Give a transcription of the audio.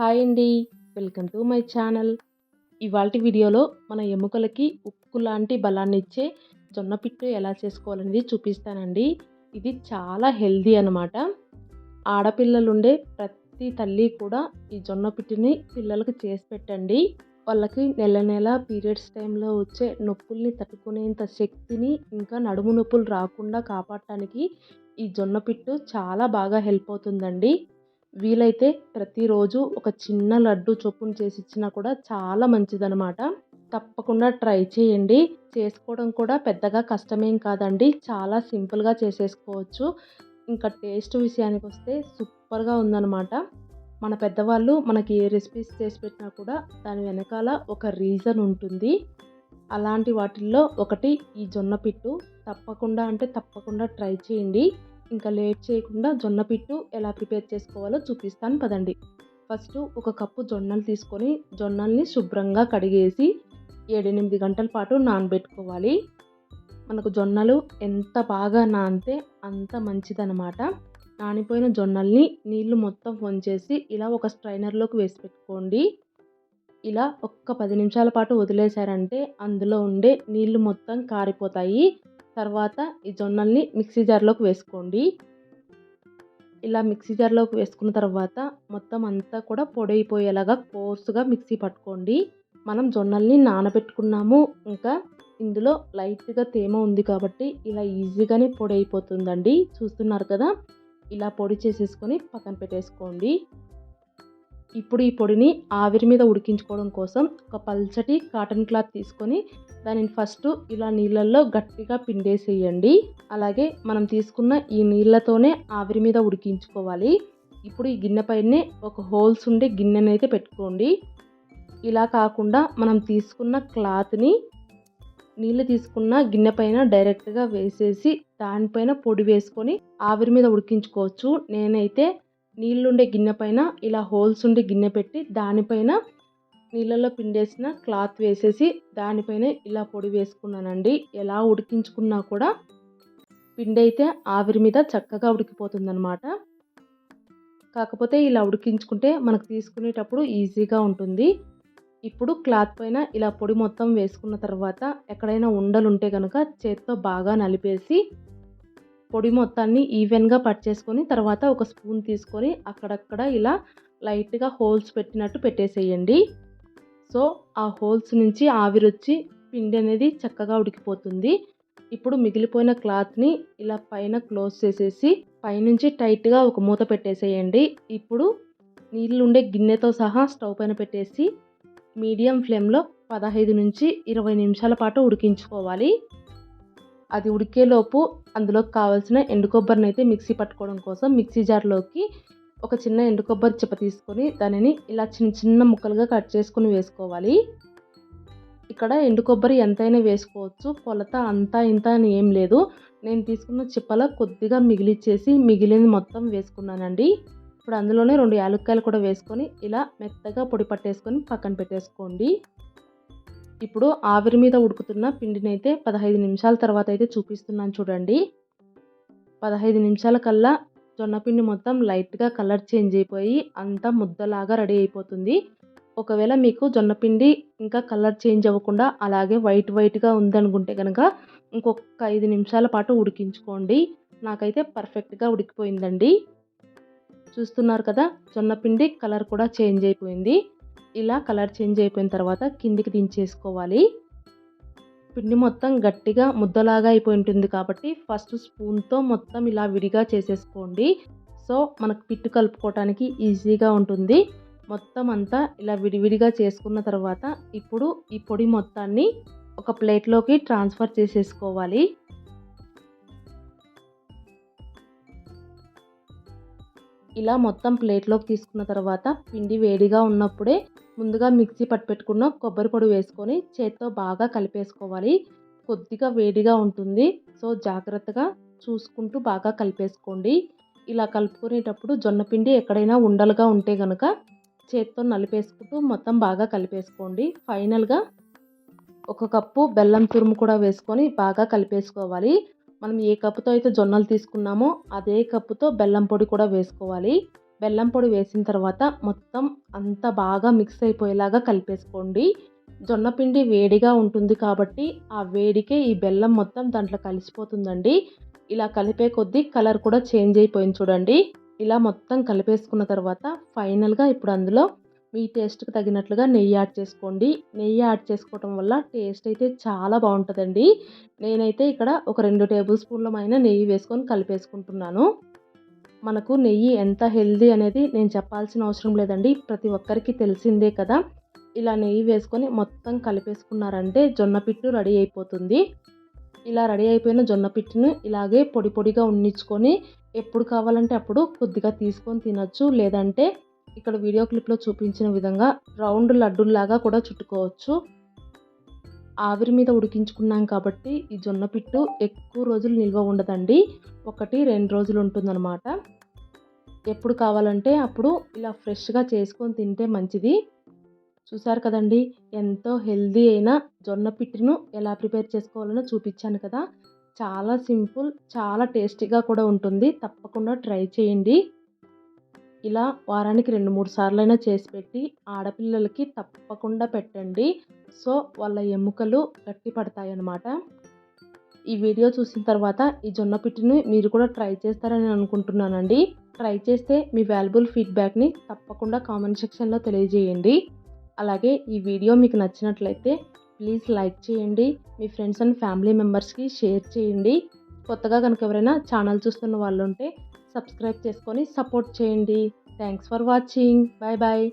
Hi అండి. Welcome to my channel. ఇవాళ వీడియోలో మన ఎముకలకి ఉక్కు లాంటి బలాన్ని ఇచ్చే జొన్న పిట్టు ఎలా చేసుకోవాలనేది చూపిస్తానండి. ఇది చాలా హెల్దీ అనమాట ఆడపిల్లలు ఉండే ప్రతి తల్లి కూడా ఈ జొన్న పిట్టుని పిల్లలకు చేసి పెట్టండి. వాళ్ళకి నెల నెల పీరియడ్స్ టైంలో వచ్చే నొప్పుల్ని తట్టుకునేంత శక్తిని ఇంకా నడుము నొప్పులు రాకుండా కాపాడటానికి ఈ జొన్న పిట్టు చాలా బాగా హెల్ప్ అవుతుందండి. వీలైతే ప్రతిరోజు ఒక చిన్న లడ్డు చొప్పున చేసి ఇచ్చినా కూడా చాలా మంచిదనమాట తప్పకుండా ట్రై చేయండి. చేసుకోవడం కూడా పెద్దగా కష్టమేం కాదండి. చాలా సింపుల్గా చేసేసుకోవచ్చు. ఇంకా టేస్ట్ విషయానికి వస్తే సూపర్గా ఉందన్నమాట. మన పెద్దవాళ్ళు మనకి ఏ రెసిపీస్ చేసి పెట్టినా కూడా దాని వెనకాల ఒక రీజన్ ఉంటుంది. అలాంటి వాటిల్లో ఒకటి ఈ జొన్న పిట్టు. తప్పకుండా అంటే తప్పకుండా ట్రై చేయండి. ఇంకా లేట్ చేయకుండా జొన్న పిట్టు ఎలా ప్రిపేర్ చేసుకోవాలో చూపిస్తాను పదండి. ఫస్ట్ ఒక కప్పు జొన్నలు తీసుకొని జొన్నల్ని శుభ్రంగా కడిగేసి ఏడెనిమిది గంటల పాటు నానబెట్టుకోవాలి. మనకు జొన్నలు ఎంత బాగా నానితే అంత మంచిదన్నమాట. నానిపోయిన జొన్నల్ని నీళ్ళు మొత్తం వంచేసి ఇలా ఒక స్ట్రైనర్లోకి వేసి పెట్టుకోండి. ఇలా ఒక్క పది నిమిషాల పాటు వదిలేశారంటే అందులో ఉండే నీళ్ళు మొత్తం కారిపోతాయి. తర్వాత ఈ జొన్నల్ని మిక్సీ జార్లోకి వేసుకోండి. ఇలా మిక్సీ జార్లోకి వేసుకున్న తర్వాత మొత్తం అంతా కూడా పొడైపోయేలాగా కోర్సుగా మిక్సీ పట్టుకోండి. మనం జొన్నల్ని నానబెట్టుకున్నాము. ఇంకా ఇందులో లైట్గా తేమ ఉంది కాబట్టి ఇలా ఈజీగానే పొడి అయిపోతుందండి చూస్తున్నారు కదా? ఇలా పొడి చేసేసుకొని పక్కన పెట్టేసుకోండి. ఇప్పుడు ఈ పొడిని ఆవిరి మీద ఉడికించుకోవడం కోసం ఒక పల్చటి కాటన్ క్లాత్ తీసుకొని దానిని ఫస్ట్ ఇలా నీళ్ళల్లో గట్టిగా పిండేసేయండి. అలాగే మనం తీసుకున్న ఈ నీళ్ళతోనే ఆవిరి మీద ఉడికించుకోవాలి. ఇప్పుడు ఈ గిన్నె పైనే ఒక హోల్స్ ఉండే గిన్నెనైతే పెట్టుకోండి. ఇలా కాకుండా మనం తీసుకున్న క్లాత్ని నీళ్ళు తీసుకున్న గిన్నె పైన డైరెక్ట్గా వేసేసి దానిపైన పొడి వేసుకొని ఆవిరి మీద ఉడికించుకోవచ్చు. నేనైతే నీళ్ళుండే గిన్నె పైన ఇలా హోల్స్ ఉండే గిన్నె పెట్టి దానిపైన నీళ్ళలో పిండేసిన క్లాత్ వేసేసి దానిపైన ఇలా పొడి వేసుకున్నానండి. ఎలా ఉడికించుకున్నా కూడా పిండి అయితే ఆవిరి మీద చక్కగా ఉడికిపోతుందన్నమాట. కాకపోతే ఇలా ఉడికించుకుంటే మనకు తీసుకునేటప్పుడు ఈజీగా ఉంటుంది. ఇప్పుడు క్లాత్ పైన ఇలా పొడి మొత్తం వేసుకున్న తర్వాత ఎక్కడైనా ఉండలు ఉంటే కనుక చేత్తో బాగా నలిపేసి పొడి మొత్తాన్ని ఈవెన్గా పట్ చేసుకొని తర్వాత ఒక స్పూన్ తీసుకొని అక్కడక్కడ ఇలా లైట్గా హోల్స్ పెట్టినట్టు పెట్టేసేయండి. సో ఆ హోల్స్ నుంచి ఆవిరొచ్చి పిండి అనేది చక్కగా ఉడికిపోతుంది. ఇప్పుడు మిగిలిపోయిన క్లాత్ని ఇలా పైన క్లోజ్ చేసేసి పైనుంచి టైట్గా ఒక మూత పెట్టేసేయండి. ఇప్పుడు నీళ్ళు ఉండే గిన్నెతో సహా స్టవ్ పైన పెట్టేసి మీడియం ఫ్లేమ్లో పదహైదు నుంచి ఇరవై నిమిషాల పాటు ఉడికించుకోవాలి. అది ఉడికేలోపు అందులోకి కావాల్సిన ఎండు కొబ్బరిని అయితే మిక్సీ పట్టుకోవడం కోసం మిక్సీ జార్లోకి ఒక చిన్న ఎండు కొబ్బరి చిప్ప తీసుకొని దానిని ఇలా చిన్న చిన్న ముక్కలుగా కట్ చేసుకొని వేసుకోవాలి. ఇక్కడ ఎండు కొబ్బరి ఎంతైనా వేసుకోవచ్చు. కొలత అంతా ఇంత అని ఏం లేదు. నేను తీసుకున్న చిప్పలో కొద్దిగా మిగిలిచ్చేసి మిగిలింది మొత్తం వేసుకున్నానండి. ఇప్పుడు అందులోనే రెండు యాలక్కాయలు కూడా వేసుకొని ఇలా మెత్తగా పొడి పట్టేసుకొని పక్కన పెట్టేసుకోండి. ఇప్పుడు ఆవిరి మీద ఉడుకుతున్న పిండిని అయితే పదహైదు నిమిషాల తర్వాత అయితే చూపిస్తున్నాను చూడండి. పదహైదు నిమిషాల కల్లా జొన్నపిండి మొత్తం లైట్గా కలర్ చేంజ్ అయిపోయి అంతా ముద్దలాగా రెడీ అయిపోతుంది. ఒకవేళ మీకు జొన్నపిండి ఇంకా కలర్ చేంజ్ అవ్వకుండా అలాగే వైట్ వైట్గా ఉందనుకుంటే కనుక ఇంకొక ఐదు నిమిషాల పాటు ఉడికించుకోండి. నాకైతే పర్ఫెక్ట్గా ఉడికిపోయిందండి. చూస్తున్నారు కదా జొన్నపిండి కలర్ కూడా చేంజ్ అయిపోయింది. ఇలా కలర్ చేంజ్ అయిపోయిన తర్వాత కిందికి దించేసుకోవాలి. పిండి మొత్తం గట్టిగా ముద్దలాగా అయిపోయి ఉంటుంది కాబట్టి ఫస్ట్ స్పూన్తో మొత్తం ఇలా విడిగా చేసేసుకోండి. సో మనకు పిట్టు కలుపుకోవటానికి ఈజీగా ఉంటుంది. మొత్తం అంతా ఇలా విడివిడిగా చేసుకున్న తర్వాత ఇప్పుడు ఈ పొడి మొత్తాన్ని ఒక ప్లేట్లోకి ట్రాన్స్ఫర్ చేసేసుకోవాలి. ఇలా మొత్తం ప్లేట్లోకి తీసుకున్న తర్వాత పిండి వేడిగా ఉన్నప్పుడే ముందుగా మిక్సీ పట్టుపెట్టుకున్న కొబ్బరి పొడి వేసుకొని చేత్తో బాగా కలిపేసుకోవాలి. కొద్దిగా వేడిగా ఉంటుంది. సో జాగ్రత్తగా చూసుకుంటూ బాగా కలిపేసుకోండి. ఇలా కలుపుకునేటప్పుడు జొన్నపిండి ఎక్కడైనా ఉండలుగా ఉంటే కనుక చేత్తో నలిపేసుకుంటూ మొత్తం బాగా కలిపేసుకోండి. ఫైనల్గా ఒక కప్పు బెల్లం తురుము కూడా వేసుకొని బాగా కలిపేసుకోవాలి. మనం ఏ కప్పుతో అయితే జొన్నలు తీసుకున్నామో అదే కప్పుతో బెల్లం పొడి కూడా వేసుకోవాలి. బెల్లం పొడి వేసిన తర్వాత మొత్తం అంతా బాగా మిక్స్ అయిపోయేలాగా కలిపేసుకోండి. జొన్న పిండి వేడిగా ఉంటుంది కాబట్టి ఆ వేడికే ఈ బెల్లం మొత్తం దాంట్లో కలిసిపోతుందండి. ఇలా కలిపే కొద్దీ కలర్ కూడా చేంజ్ అయిపోయింది చూడండి. ఇలా మొత్తం కలిపేసుకున్న తర్వాత ఫైనల్గా ఇప్పుడు అందులో మీ టేస్ట్కి తగినట్లుగా నెయ్యి యాడ్ చేసుకోండి. నెయ్యి యాడ్ చేసుకోవటం వల్ల టేస్ట్ అయితే చాలా బాగుంటుందండి. నేనైతే ఇక్కడ ఒక రెండు టేబుల్ స్పూన్లమైన నెయ్యి వేసుకొని కలిపేసుకుంటున్నాను. మనకు నెయ్యి ఎంత హెల్దీ అనేది నేను చెప్పాల్సిన అవసరం లేదండి. ప్రతి ఒక్కరికి తెలిసిందే కదా. ఇలా నెయ్యి వేసుకొని మొత్తం కలిపేసుకున్నారంటే జొన్న పిట్టు రెడీ అయిపోతుంది. ఇలా రెడీ అయిపోయిన జొన్న పిట్టును ఇలాగే పొడి పొడిగా ఉన్నించుకొని ఎప్పుడు కావాలంటే అప్పుడు కొద్దిగా తీసుకొని తినచ్చు. లేదంటే ఇక్కడ వీడియో క్లిప్లో చూపించిన విధంగా రౌండ్ లడ్డుల్లాగా కూడా చుట్టుకోవచ్చు. ఆవిరి మీద ఉడికించుకున్నాం కాబట్టి ఈ జొన్న పిట్టు ఎక్కువ రోజులు నిల్వ ఉండదండి. ఒకటి రెండు రోజులు ఉంటుందన్నమాట. ఎప్పుడు కావాలంటే అప్పుడు ఇలా ఫ్రెష్గా చేసుకొని తింటే మంచిది. చూసారు కదండి ఎంతో హెల్దీ అయిన జొన్న పిట్టును ఎలా ప్రిపేర్ చేసుకోవాలనో చూపించాను కదా. చాలా సింపుల్ చాలా టేస్టీగా కూడా ఉంటుంది. తప్పకుండా ట్రై చేయండి. ఇలా వారానికి రెండు మూడు సార్లైనా చేసి పెట్టి ఆడపిల్లలకి తప్పకుండా పెట్టండి. సో వాళ్ళ ఎముకలు గట్టి పడతాయి అన్నమాట ఈ వీడియో చూసిన తర్వాత ఈ జొన్న పిట్టిని మీరు కూడా ట్రై చేస్తారని అనుకుంటున్నానండి. ట్రై చేస్తే మీ వాల్యుబుల్ ఫీడ్బ్యాక్ని తప్పకుండా కామెంట్ సెక్షన్లో తెలియజేయండి. అలాగే ఈ వీడియో మీకు నచ్చినట్లయితే ప్లీజ్ లైక్ చేయండి. మీ ఫ్రెండ్స్ అండ్ ఫ్యామిలీ మెంబర్స్కి షేర్ చేయండి. కొత్తగా కనుక ఎవరైనా ఛానల్ చూస్తున్న వాళ్ళు ఉంటే సబ్స్క్రైబ్ చేసుకొని సపోర్ట్ చేయండి. Thanks for watching bye bye